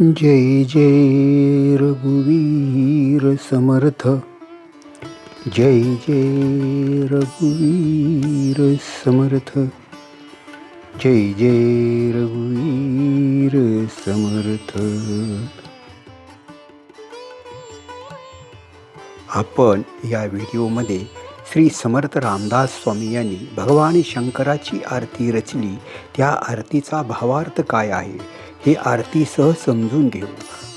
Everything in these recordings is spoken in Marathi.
जय जय रघुवीर समर्थ. जय जय रघुवीर समर्थ. जय जय रघुवीर समर्थ. आपण या व्हिडिओमध्ये श्री समर्थ रामदास स्वामी यांनी भगवान शंकराची आरती रचली. त्या आरतीचा भावार्थ काय आहे? हे आरतीसह समजून घेऊ.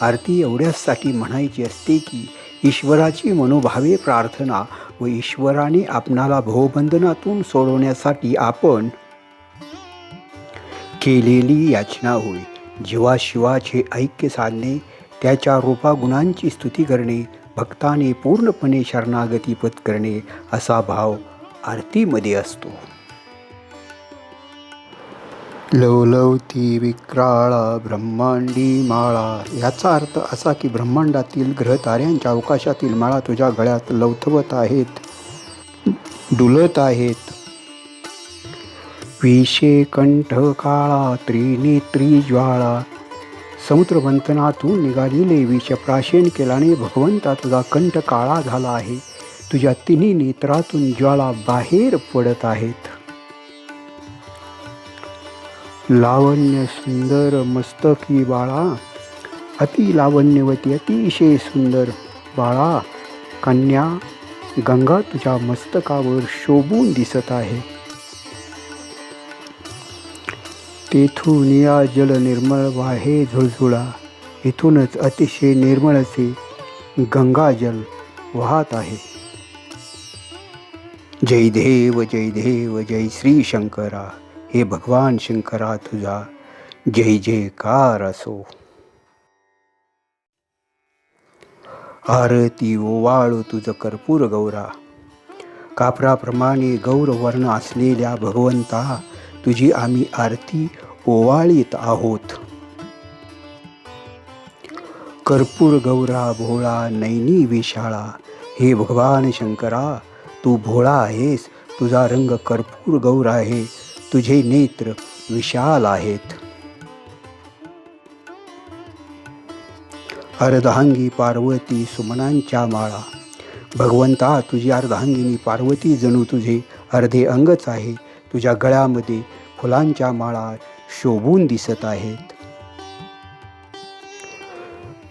आरती एवढ्याचसाठी म्हणायची असते की ईश्वराची मनोभावे प्रार्थना व ईश्वराने आपणाला भोबंधनातून सोडवण्यासाठी आपण केलेली याचना होय. जेव्हा शिवाचे ऐक्य साधणे त्याच्या रूपागुणांची स्तुती करणे भक्ताने पूर्णपणे शरणागती पत्करणे असा भाव आरतीमध्ये असतो. लवलवती विक्राळा ब्रह्मांडी माळा. याचा अर्थ असा की ब्रह्मांडातील ग्रहताऱ्यांच्या अवकाशातील माळा तुझ्या गळ्यात लवथवत आहेत डुलत आहेत. विषे कंठ काळा त्रिनेत्री ज्वाळा. समुद्रमंथनातून निघालेले विष प्राशन केल्याने भगवंता तुझा कंठ काळा झाला आहे. तुझ्या तिन्ही नेत्रातून ज्वाळा बाहेर पडत आहेत. लावण्य सुंदर मस्तकी बाळा. अति लावण्यवती अतिशय सुंदर बाळा. कन्या गंगा तुझ्या मस्तकावर शोभून दिसत आहे. तेथून या जल निर्मळ वाहे झुळझुळा. इथूनच अतिशय निर्मळ असे गंगाजल वाहत आहे. जय देव जय देव जय श्री शंकरा. हे भगवान शंकरा तुझा जय जयकार असो. आरती ओवाळू तुझं कर्पूर गौरा. कापराप्रमाणे गौरवर्ण असलेल्या भगवंता तुझी आम्ही आरती ओवाळीत आहोत. कर्पूर गौरा भोळा नैनी विशाळा हे भगवान शंकरा तू भोळा आहेस तुझा रंग कर्पूर गौर आहे. तुझे नेत्र विशाल आहेत. अर्धांगी पार्वती सुमनांच्या माळा. भगवंता तुझी अर्धांगिनी पार्वती जणू तुझे अर्धे अंगच आहे. तुझ्या गळ्यामध्ये फुलांच्या माळा शोभून दिसत आहेत.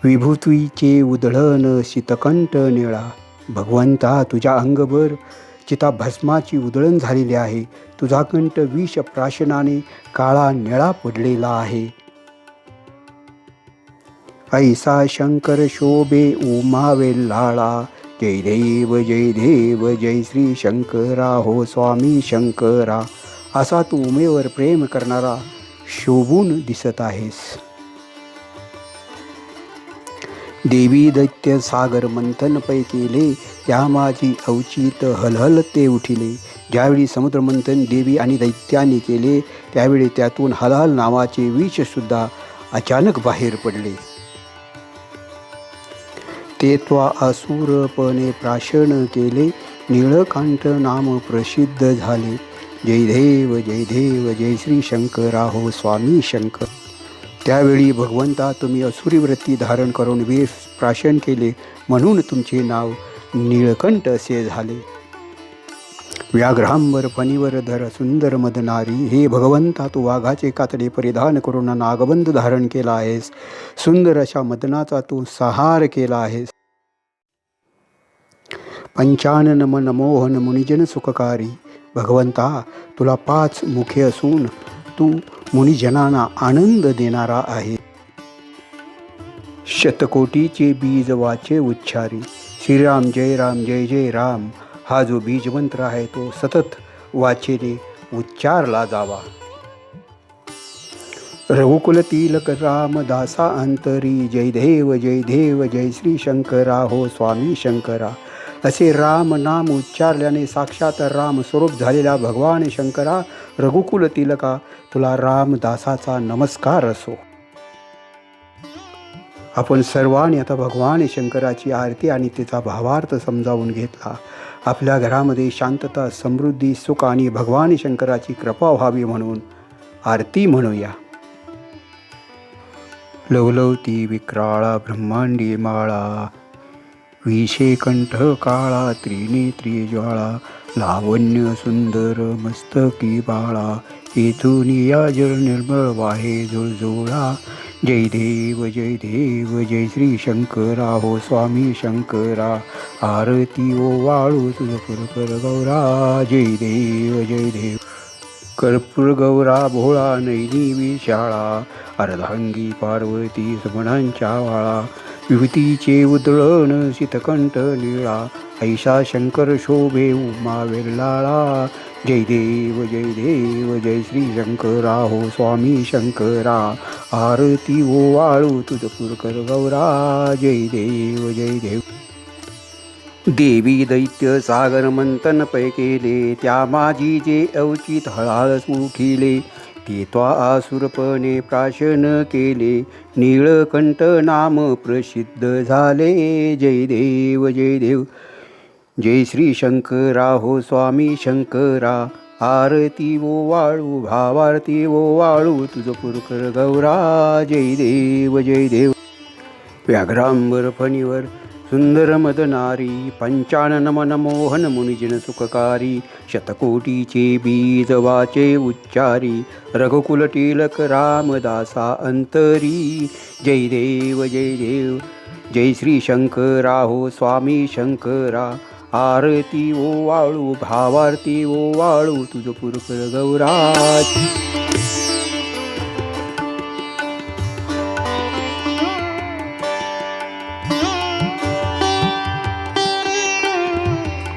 विभूतीचे उधळण शीतकंठ निळा. भगवंता तुझ्या अंगभर चिता भस्माची उधळण झालेली आहे. तुझा कंठ विष प्राशनाने काळा निळा पडलेला आहे. ऐसा शंकर शोभे उमावे लाळा जय देव जय देव जय श्री शंकरा. हो स्वामी शंकरा. असा तू उमेवर प्रेम करणारा शोभून दिसत आहेस. देवी दैत्य सागर मंथन पै केले या माझी अवचित हलहलते उठिले. ज्यावेळी समुद्रमंथन देवी आणि दैत्याने केले त्यावेळी त्यातून हलहल नावाचे विषसुद्धा अचानक बाहेर पडले. ते त्वा असुरपणे प्राशन केले निळकांत नाम प्रसिद्ध झाले. जय देव जय देव जय श्री शंकरा हो स्वामी शंकर. त्यावेळी भगवंता तुम्ही असुरीवृत्ती धारण करून वेश प्राशन केले म्हणून तुमचे नाव निळकंठ असे झाले. व्याघ्रांवर फणीवर धर सुंदर मदनारी हे भगवंता तू वाघाचे कातडे परिधान करून नागबंध धारण केला आहेस. सुंदर अशा मदनाचा तू सहार केला आहेस. पंचानन मन मोहन मुनिजन सुखकारी. भगवंता तुला पाच मुखे असून तू मुनिजनांना आनंद देणारा आहे. शतकोटीचे बीज वाचे उच्चारी. श्रीराम जय राम जय जय राम. हा जो बीजमंत्र आहे तो सतत वाचेने उच्चारला जावा. रघुकुल तिलक रामदासा अंतरी. जय देव जय देव जय श्री शंकरा. हो स्वामी शंकरा. असे राम नाम उच्चारल्याने साक्षात राम स्वरूप झालेला भगवान शंकरा रघुकुल तिलका तुला रामदासाचा नमस्कार असो. आपण सर्वांनी आता भगवान शंकराची आरती आणि तिचा भावार्थ समजावून घेतला. आपल्या घरामध्ये शांतता समृद्धी सुख आणि भगवान शंकराची कृपा व्हावी म्हणून आरती म्हणूया. लवलवती विक्राळा ब्रह्मांडी माळा विषे कंठ काळा त्रिनेत्री ज्वाळा लावण्य सुंदर मस्तकी बाळा येथून या जल निर्मळ वाहे जुळजुळा जय देव जय देव जय श्री शंकरा हो स्वामी शंकरा. आरती ओ वाळू तुझ कर गौरा. जय देव जय देव. कर्पूर गौरा भोळा नैनी विशाळा अर्धांगी पार्वती समणांच्या वाळा. विभूतीचे उदळण शीतकंठ निळा ऐशा शंकर शोभे उमा विरलाळा. जय देव जय देव जय श्री शंकरा हो स्वामी शंकरा. आरती ओ वाळू तुझ पुरकर गौरा. जय देव जय देव. देवी दैत्य सागर मंथन पै केले त्या माझी जे अवचित हळाळ उठिले ते त्वा आसुरपणे प्राशन केले. नीळकंठ नाम प्रसिद्ध झाले. जय देव जय देव. जय श्री शंकरा हो स्वामी शंकरा. आरती वो वाळू भावारती वो वाळू. तुझं पुरकर गौरा. जय देव जय देव. व्याघ्रांबर फणीवर सुंदर मदनारी पंचानन मनमोहन मुनिजन सुखकारी शतकोटीचे बीज वाचे उच्चारी रघुकुल टिलक रामदासा अंतरी। जय देव जय देव जय श्री शंकरा हो स्वामी शंकरा। आरती ओ वाळू भावारती ओ वाळू तुझ पुरकर गौराज।